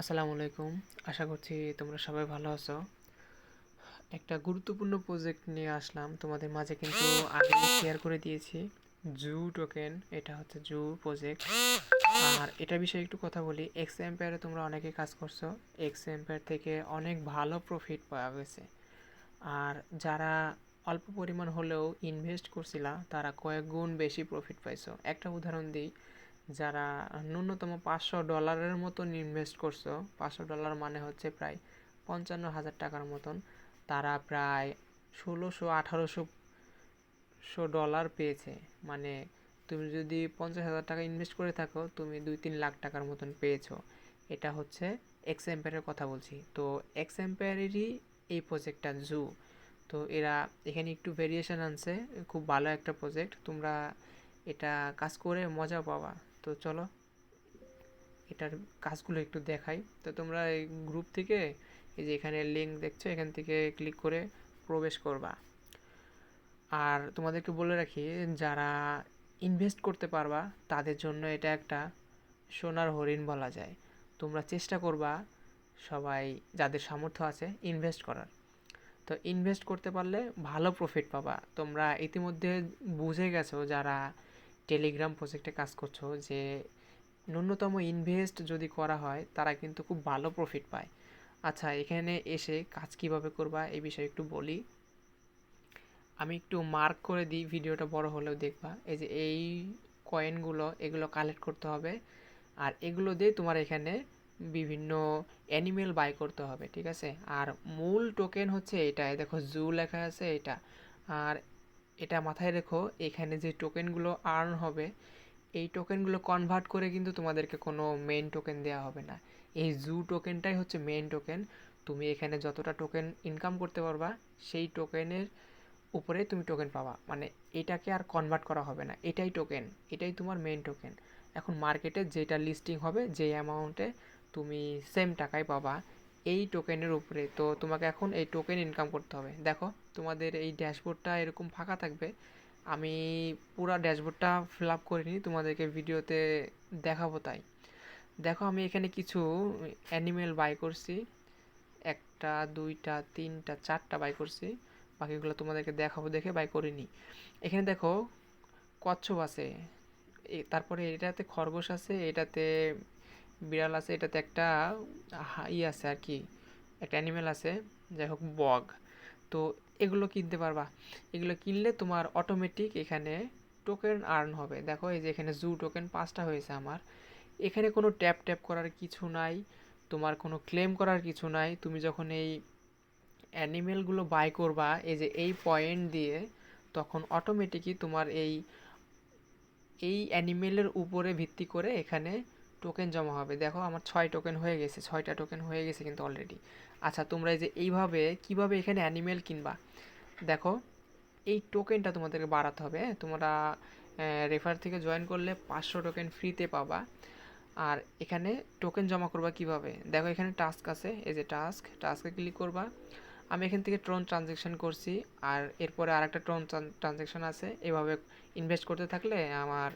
আসসালামু আলাইকুম। আশা করছি তোমরা সবাই ভালো আছো। একটা গুরুত্বপূর্ণ প্রজেক্ট নিয়ে আসলাম। তোমাদের মাঝে কিন্তু আগে শেয়ার করে দিয়েছি। জু টোকেন এটা হচ্ছে জু প্রজেক্ট আর এটা বিষয়ে একটু কথা বলি। এক্স এম্পায়ারে তোমরা অনেকে কাজ করছ। এক্স এম্পায়ার থেকে অনেক ভালো প্রফিট পাওয়া গেছে। আর যারা অল্প পরিমাণ হলেও ইনভেস্ট করছিলা, তারা কয়েক গুণ বেশি প্রফিট পাইছো। একটা উদাহরণ দিই। যারা ন্যূনতম পাঁচশো ডলারের মতন ইনভেস্ট করছ, পাঁচশো ডলার মানে হচ্ছে প্রায় পঞ্চান্ন হাজার টাকার মতন, তারা প্রায় ষোলোশো আঠারোশো শো ডলার পেয়েছে। মানে তুমি যদি পঞ্চাশ হাজার টাকা ইনভেস্ট করে থাকো, তুমি দুই তিন লাখ টাকার মতন পেয়েছ। এটা হচ্ছে এক্স এম্পায়ারের কথা বলছি। তো এক্স এম্পায়ারেরই এই প্রজেক্টটা জু তো এরা এখানে একটু ভেরিয়েশন আনছে, খুব ভালো একটা প্রজেক্ট তোমরা এটা কাজ করে মজা পাবা। তো চলো, এটার কাজগুলো একটু দেখাই। তো তোমরা এই গ্রুপ থেকে এই যে এখানে লিঙ্ক দেখছ, এখান থেকে ক্লিক করে প্রবেশ করবা। আর তোমাদেরকে বলে রাখি, যারা ইনভেস্ট করতে পারবা, তাদের জন্য এটা একটা সোনার হরিণ বলা যায়। তোমরা চেষ্টা করবা সবাই, যাদের সামর্থ্য আছে ইনভেস্ট করার। তো ইনভেস্ট করতে পারলে ভালো প্রফিট পাবা। তোমরা ইতিমধ্যে বুঝে গেছো যারা টেলিগ্রাম প্রজেক্টে কাজ করছ যে ন্যূনতম ইনভেস্ট যদি করা হয়, তারা কিন্তু খুব ভালো প্রফিট পায়। আচ্ছা এখানে এসে কাজ কীভাবে করবা এই বিষয়ে একটু বলি। আমি একটু মার্ক করে দিই, ভিডিওটা বড় হলেও দেখবা। এই যে এই কয়েনগুলো এগুলো কালেক্ট করতে হবে। আর এগুলো দিয়ে তোমার এখানে বিভিন্ন অ্যানিমেল বাই করতে হবে, ঠিক আছে? আর মূল টোকেন হচ্ছে এটা। দেখো জু লেখা আছে এটা। আর এটা মাথায় রেখো, এখানে যে টোকেনগুলো আর্ন হবে, এই টোকেনগুলো কনভার্ট করে কিন্তু তোমাদেরকে কোনো মেন টোকেন দেওয়া হবে না। এই জু টোকেনটাই হচ্ছে মেন টোকেন তুমি এখানে যতটা টোকেন ইনকাম করতে পারবা, সেই টোকেনের উপরে তুমি টোকেন পাবা। মানে এটাকে আর কনভার্ট করা হবে না। এটাই টোকেন এটাই তোমার মেন টোকেন এখন মার্কেটে যেটা লিস্টিং হবে যে অ্যামাউন্টে তুমি সেম টাকায় পাবা। এই টোকেনের উপরে। তো তোমাকে এখন এই টোকেন ইনকাম করতে হবে। দেখো, তোমাদের এই ড্যাশবোর্ডটা এরকম ফাঁকা থাকবে। আমি পুরো ড্যাশবোর্ডটা ফিল আপ করিনি তোমাদেরকে ভিডিওতে দেখাবো তাই। দেখো, আমি এখানে কিছু অ্যানিমেল বাই করছি। একটা, দুইটা, তিনটা, চারটা বাই করছি। বাকিগুলো তোমাদেরকে দেখাবো, দেখে বাই করিনি এখানে দেখো, কচ্ছপ আছে। তারপরে এটাতে খরগোশ আছে, এটাতে বিড়াল আছে, এটাতে একটা ই আছে আর কি, একটা অ্যানিমেল আছে, যাই হোক, বগ। তো এগুলো কিনতে পারবা। এগুলো কিনলে তোমার অটোমেটিক এখানে টোকেন আর্ন হবে। দেখো, এই যে এখানে জু টোকেন পাঁচটা হয়েছে আমার। এখানে কোনো ট্যাপ ট্যাপ করার কিছু নাই, তোমার কোনো ক্লেম করার কিছু নাই। তুমি যখন এই অ্যানিমেলগুলো বাই করবা, এই যে এই পয়েন্ট দিয়ে, তখন অটোমেটিকই তোমার এই এই অ্যানিমেলের উপরে ভিত্তি করে এখানে টোকেন জমা হবে। দেখো আমার ছয় টোকেন হয়ে গেছে, ছয়টা টোকেন হয়ে গেছে কিন্তু অলরেডি আচ্ছা তোমরা এই যে এইভাবে, কীভাবে এখানে অ্যানিমেল কিনবা? দেখো, এই টোকেনটা তোমাদেরকে বাড়াতে হবে হ্যাঁ? তোমরা রেফার থেকে জয়েন করলে পাঁচশো টোকেন ফ্রিতে পাবা। আর এখানে টোকেন জমা করবা কীভাবে? দেখো, এখানে টাস্ক আছে, এই যে টাস্ক টাস্কে ক্লিক করবা। আমি এখান থেকে ট্রন ট্রানজেকশন করছি, আর এরপরে আরেকটা ট্রন ট্রানজেকশন আছে। এভাবে ইনভেস্ট করতে থাকলে আমার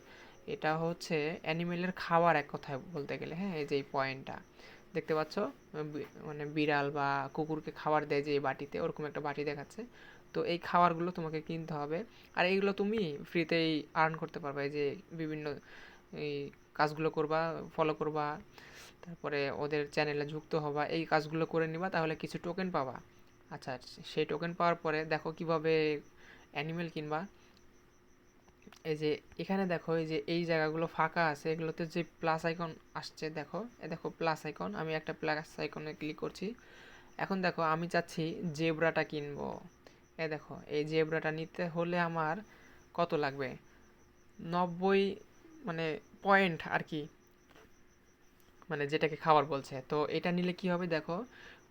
এটা হচ্ছে অ্যানিমেলের খাবার এক কথায় বলতে গেলে হ্যাঁ এই যে এই পয়েন্টটা দেখতে পাচ্ছ? মানে বিড়াল বা কুকুরকে খাবার দেয় যে এই বাটিতে, ওরকম একটা বাটি দেখাচ্ছে। তো এই খাবারগুলো তোমাকে কিনতে হবে। আর এইগুলো তুমি ফ্রিতেই আর্ন করতে পারবে। যে বিভিন্ন এই কাজগুলো করবা ফলো করবা, তারপরে ওদের চ্যানেলে যুক্ত হবা, এই কাজগুলো করে নিবা, তাহলে কিছু টোকেন পাবা। আচ্ছা সেই টোকেন পাওয়ার পরে দেখো কীভাবে অ্যানিমেল কিনবা। এই যে এখানে দেখো, এই যে এই জায়গাগুলো ফাঁকা আছে, এগুলোতে যে প্লাস আইকন আসছে, দেখো, এ দেখো প্লাস আইকন আমি একটা প্লাস আইকনে ক্লিক করছি। এখন দেখো, আমি চাচ্ছি জেব্রাটা কিনবো। এ দেখো, এই জেব্রাটা নিতে হলে আমার কত লাগবে? নব্বই মানে পয়েন্ট আর কি মানে যেটাকে খাবার বলছে। তো এটা নিলে কি হবে দেখো,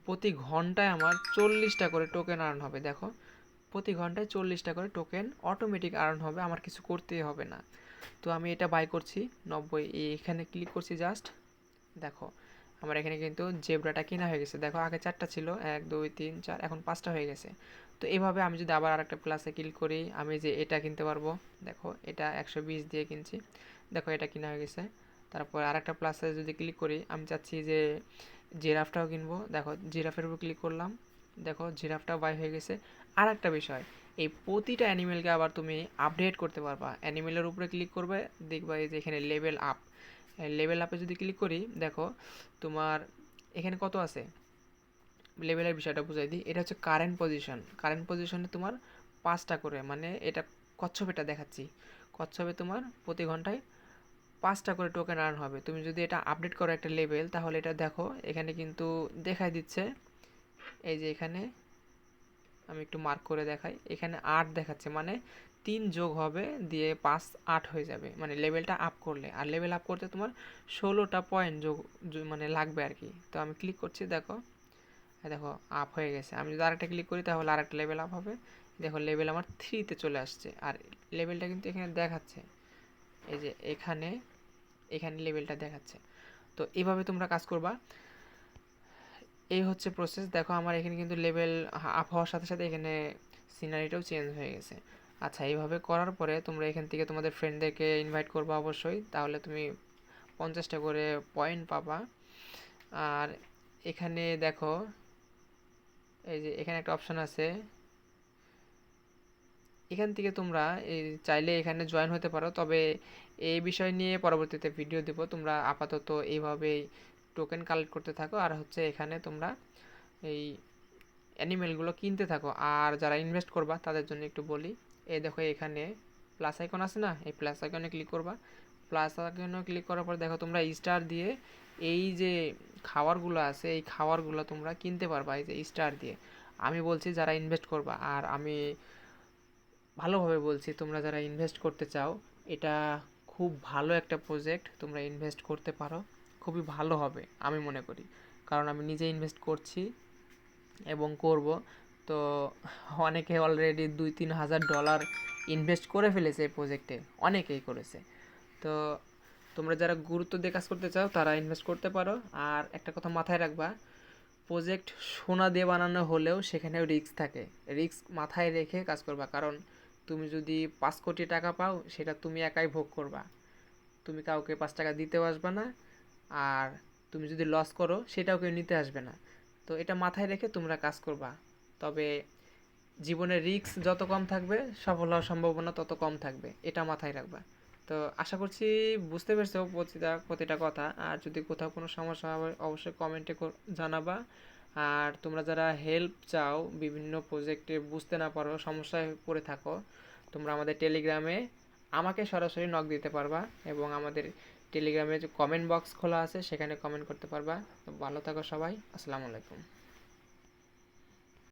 প্রতি ঘন্টায় আমার চল্লিশটা করে টোকেন আর্ন হবে, দেখো। প্রতি ঘন্টায় চল্লিশটা করে টোকেন অটোমেটিক আর্ন হবে, আমার কিছু করতেই হবে না। তো আমি এটা বাই করছি, নব্বই এখানে ক্লিক করছি জাস্ট দেখো, আমার এখানে কিন্তু জেব্রাটা কেনা হয়ে গেছে। দেখো, আগে চারটা ছিল, এক, দুই, তিন, চার, এখন পাঁচটা হয়ে গেছে। তো এভাবে আমি যদি আবার আরেকটা প্লাসে ক্লিক করি, আমি যে এটা কিনতে পারব, দেখো, এটা একশো বিশ দিয়ে কিনছি। দেখো, এটা কিনা হয়ে গেছে। তারপর আরেকটা প্লাসে যদি ক্লিক করি, আমি চাচ্ছি যে জিরাফটাও কিনবো। দেখো, জিরাফের উপর ক্লিক করলাম। দেখো জিরাফটাও বাই হয়ে গেছে। আর একটা বিষয়, এই প্রতিটা অ্যানিমেলকে আবার তুমি আপডেট করতে পারবা। অ্যানিমেলের উপরে ক্লিক করবে, দেখবা এই যে এখানে লেভেল আপ লেভেল আপে যদি ক্লিক করি, দেখো, তোমার এখানে কত আছে? লেভেলের বিষয়টা বুঝাই দিই। এটা হচ্ছে কারেন্ট পজিশন কারেন্ট পজিশনে তোমার পাঁচটা করে মানে এটা কচ্ছপেটা দেখাচ্ছি। কচ্ছপে তোমার প্রতি ঘন্টায় পাঁচটা করে টোকেন আর্ন হবে। তুমি যদি এটা আপডেট করো একটা লেভেল তাহলে এটা দেখো, এখানে কিন্তু দেখাই দিচ্ছে এই যে এখানে আমি একটু মার্ক করে দেখাই। এখানে আট দেখাচ্ছে মানে তিন যোগ হবে দিয়ে পাঁচ আট হয়ে যাবে। মানে লেভেলটা আপ করলে। আর লেভেল আপ করতে তোমার ষোলোটা পয়েন্ট যোগ মানে লাগবে আর কি। তো আমি ক্লিক করছি, দেখো। দেখো আপ হয়ে গেছে। আমি যদি আরেকটা ক্লিক করি, তাহলে আরেকটা লেভেল আপ হবে। দেখো লেভেল আমার থ্রিতে চলে আসছে। আর লেভেলটা কিন্তু এখানে দেখাচ্ছে। এই যে এখানে এখানে লেভেলটা দেখাচ্ছে। তো এইভাবে তোমরা কাজ করবা। এই হচ্ছে প্রসেস দেখো, আমার এখানে কিন্তু লেভেল আপ হওয়ার সাথে সাথে এখানে সিনারিটাও চেঞ্জ হয়ে গেছে। আচ্ছা এইভাবে করার পরে তোমরা এখান থেকে তোমাদের ফ্রেন্ডদেরকে ইনভাইট করবা অবশ্যই। তাহলে তুমি পঞ্চাশটা করে পয়েন্ট পাবা। আর এখানে দেখো, এই যে এখানে একটা অপশন আছে। এখান থেকে তোমরা এই চাইলে এখানে জয়েন হতে পারো। তবে এই বিষয় নিয়ে পরবর্তীতে ভিডিও দেব। তোমরা আপাতত এইভাবেই টোকেন কালেক্ট করতে থাকো, আর হচ্ছে এখানে তোমরা এই অ্যানিমেলগুলো কিনতে থাকো। আর যারা ইনভেস্ট করবা, তাদের জন্য একটু বলি, এই দেখো এখানে প্লাস আইকন আছে না? এই প্লাস আইকনে ক্লিক করবা। প্লাস আইকনে ক্লিক করার পর দেখো তোমরা স্টার দিয়ে এই যে খাবারগুলো আছে, এই খাবারগুলো তোমরা কিনতে পারবা, এই যে স্টার দিয়ে। আমি বলছি যারা ইনভেস্ট করবা, আর আমি ভালোভাবে বলছি, তোমরা যারা ইনভেস্ট করতে চাও, এটা খুব ভালো একটা প্রজেক্ট তোমরা ইনভেস্ট করতে পারো। খুবই ভালো হবে, আমি মনে করি। কারণ আমি নিজে ইনভেস্ট করছি এবং করব। তো অনেকে অলরেডি দুই তিন হাজার ডলার ইনভেস্ট করে ফেলেছে এই প্রজেক্টে অনেকেই করেছে। তো তোমরা যারা গুরুত্ব দিয়ে কাজ করতে চাও, তারা ইনভেস্ট করতে পারো। আর একটা কথা মাথায় রাখবা প্রজেক্ট সোনা দিয়ে বানানো হলেও সেখানেও রিস্ক থাকে। রিস্ক মাথায় রেখে কাজ করবা। কারণ তুমি যদি পাঁচ কোটি টাকা পাও, সেটা তুমি একাই ভোগ করবা। তুমি কাউকে পাঁচ টাকা দিতেও আসবে না। আর তুমি যদি লস করো, সেটাও কেউ নিতে আসবে না। তো এটা মাথায় রেখে তোমরা কাজ করবা। তবে জীবনের রিস্ক যত কম থাকবে, সফল হওয়ার সম্ভাবনা তত কম থাকবে। এটা মাথায় রাখবা। তো আশা করছি বুঝতে পেরেছ প্রতিটা প্রতিটা কথা। আর যদি কোথাও কোনো সমস্যা হয় অবশ্যই কমেন্টে জানাবা। আর তোমরা যারা হেল্প চাও, বিভিন্ন প্রজেক্টে বুঝতে না পারো, সমস্যায় পড়ে থাকো, তোমরা আমাদের টেলিগ্রামে আমাকে সরাসরি নক দিতে পারবা এবং আমাদের টেলিগ্রামে যে কমেন্ট বক্স খোলা আছে, সেখানে কমেন্ট করতে পারবা। তো ভালো থাকো সবাই, আসসালামু আলাইকুম।